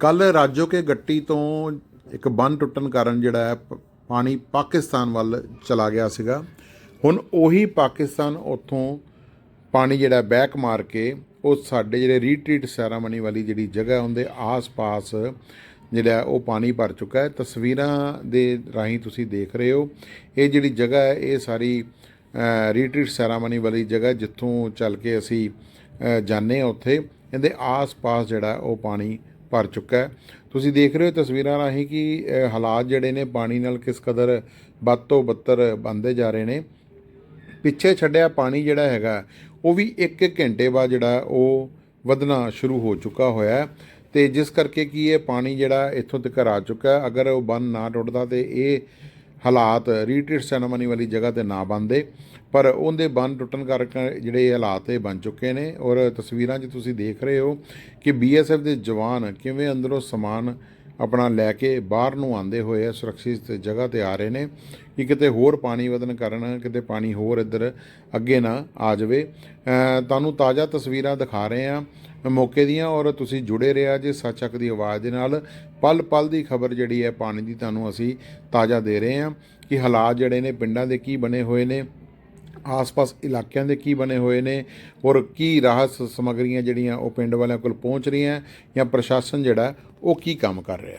ਕੱਲ ਰਾਜੋਕੇ ਗੱਟੀ ਤੋਂ ਇੱਕ ਬੰਨ ਟੁੱਟਣ ਕਾਰਨ ਜਿਹੜਾ ਹੈ ਪ- ਪਾਣੀ ਪਾਕਿਸਤਾਨ ਵੱਲ ਚਲਾ ਗਿਆ ਸੀਗਾ। ਹੁਣ ਉਹੀ ਪਾਕਿਸਤਾਨ ਉੱਥੋਂ ਪਾਣੀ ਜਿਹੜਾ ਬੈਕ ਮਾਰ ਕੇ ਉਹ ਸਾਡੇ ਜਿਹੜੇ ਰੀਟਰੀਟ ਸੈਰਾਮਨੀ ਵਾਲੀ ਜਿਹੜੀ ਜਗ੍ਹਾ ਹੁੰਦੇ ਆਸ-ਪਾਸ ਜਿਹੜਾ ਉਹ ਪਾਣੀ ਭਰ ਚੁੱਕਾ ਹੈ। ਤਸਵੀਰਾਂ ਦੇ ਰਾਹੀਂ ਤੁਸੀਂ ਦੇਖ ਰਹੇ ਹੋ ਇਹ ਜਿਹੜੀ ਜਗ੍ਹਾ ਹੈ ਇਹ ਸਾਰੀ ਰੀਟਰੀਟ ਸੈਰਾਮਨੀ ਵਾਲੀ ਜਗ੍ਹਾ ਜਿੱਥੋਂ ਚੱਲ ਕੇ ਅਸੀਂ ਅ, ਜਾਂਦੇ ਹਾਂ ਉੱਥੇ ਇਹਦੇ ਆਸ-ਪਾਸ ਜਿਹੜਾ ਉਹ ਪਾਣੀ ਭਰ ਚੁੱਕਾ ਹੈ। ਤੁਸੀਂ ਦੇਖ ਰਹੇ ਹੋ ਤਸਵੀਰਾਂ ਰਾਹੀਂ ਕਿ ਹਾਲਾਤ ਜਿਹੜੇ ਨੇ ਪਾਣੀ ਨਾਲ ਕਿਸ ਕਦਰ ਵੱਧ ਤੋਂ ਬੱਤਰ ਬੰਦੇ ਜਾ ਰਹੇ ਨੇ। ਪਿੱਛੇ ਛੱਡਿਆ ਪਾਣੀ ਜਿਹੜਾ ਹੈਗਾ, ਉਹ ਵੀ 1 ਘੰਟੇ ਬਾਅਦ ਜਿਹੜਾ ਉਹ ਵਧਣਾ ਸ਼ੁਰੂ ਹੋ ਚੁੱਕਾ ਹੋਇਆ ਹੈ। ਤੇ ਜਿਸ ਕਰਕੇ ਕੀ ਇਹ ਪਾਣੀ ਜਿਹੜਾ ਇੱਥੋਂ ਤੱਕ ਆ ਚੁੱਕਾ ਅਗਰ ਉਹ ਬੰਨ ਨਾ ਟੁੱਟਦਾ ਤੇ ਇਹ ਹਾਲਾਤ ਰੀਟਰੀਟ ਸੈਰੇਮਨੀ ਵਾਲੀ ਜਗ੍ਹਾ ਤੇ ਨਾ ਬੰਦੇ ਪਰ ਉਹਦੇ ਬੰਨ ਟੁੱਟਣ ਕਰਕੇ ਜਿਹੜੇ ਹਾਲਾਤ ਇਹ ਬਣ ਚੁੱਕੇ ਨੇ। ਔਰ ਤਸਵੀਰਾਂ 'ਚ ਤੁਸੀਂ ਦੇਖ ਰਹੇ ਹੋ ਕਿ ਬੀਐਸਐਫ ਦੇ ਜਵਾਨ ਕਿਵੇਂ ਅੰਦਰੋਂ ਸਮਾਨ ਆਪਣਾ ਲੈ ਕੇ ਬਾਹਰ ਨੂੰ ਆਂਦੇ ਹੋਏ ਆ, ਸੁਰੱਖਿਅਤ ਜਗ੍ਹਾ ਤੇ ਆ ਰਹੇ ਨੇ। ਕਿ ਕਿਤੇ ਹੋਰ ਪਾਣੀ ਵਧਣ ਕਾਰਨ, ਕਿਤੇ ਪਾਣੀ ਹੋਰ ਇੱਧਰ ਅੱਗੇ ਨਾ ਆ ਜਾਵੇ। ਤੁਹਾਨੂੰ ਤਾਜ਼ਾ ਤਸਵੀਰਾਂ ਦਿਖਾ ਰਹੇ ਆ ਮੌਕੇ ਦੀਆਂ ਔਰ ਤੁਸੀਂ ਜੁੜੇ ਰਿਹਾ ਜੇ ਸੱਚ ਹੱਕ ਦੀ ਆਵਾਜ਼ ਦੇ ਨਾਲ। ਪਲ ਪਲ ਦੀ ਖਬਰ ਜਿਹੜੀ ਹੈ ਪਾਣੀ ਦੀ ਤੁਹਾਨੂੰ ਅਸੀਂ ਤਾਜ਼ਾ ਦੇ ਰਹੇ ਹਾਂ ਕਿ ਹਾਲਾਤ ਜਿਹੜੇ ਨੇ ਪਿੰਡਾਂ ਦੇ ਕੀ ਬਣੇ ਹੋਏ ਨੇ। ਆਸ-ਪਾਸ ਇਲਾਕਿਆਂ ਦੇ ਕੀ ਬਣੇ ਹੋਏ ਨੇ ਔਰ ਕੀ ਰਾਹਤ ਸਮੱਗਰੀਆਂ ਜਿਹੜੀਆਂ ਉਹ ਪਿੰਡ ਵਾਲਿਆਂ ਕੋਲ ਪਹੁੰਚ ਰਹੀਆਂ ਜਾਂ ਪ੍ਰਸ਼ਾਸਨ ਜਿਹੜਾ ਉਹ ਕੀ ਕੰਮ ਕਰ ਰਿਹਾ?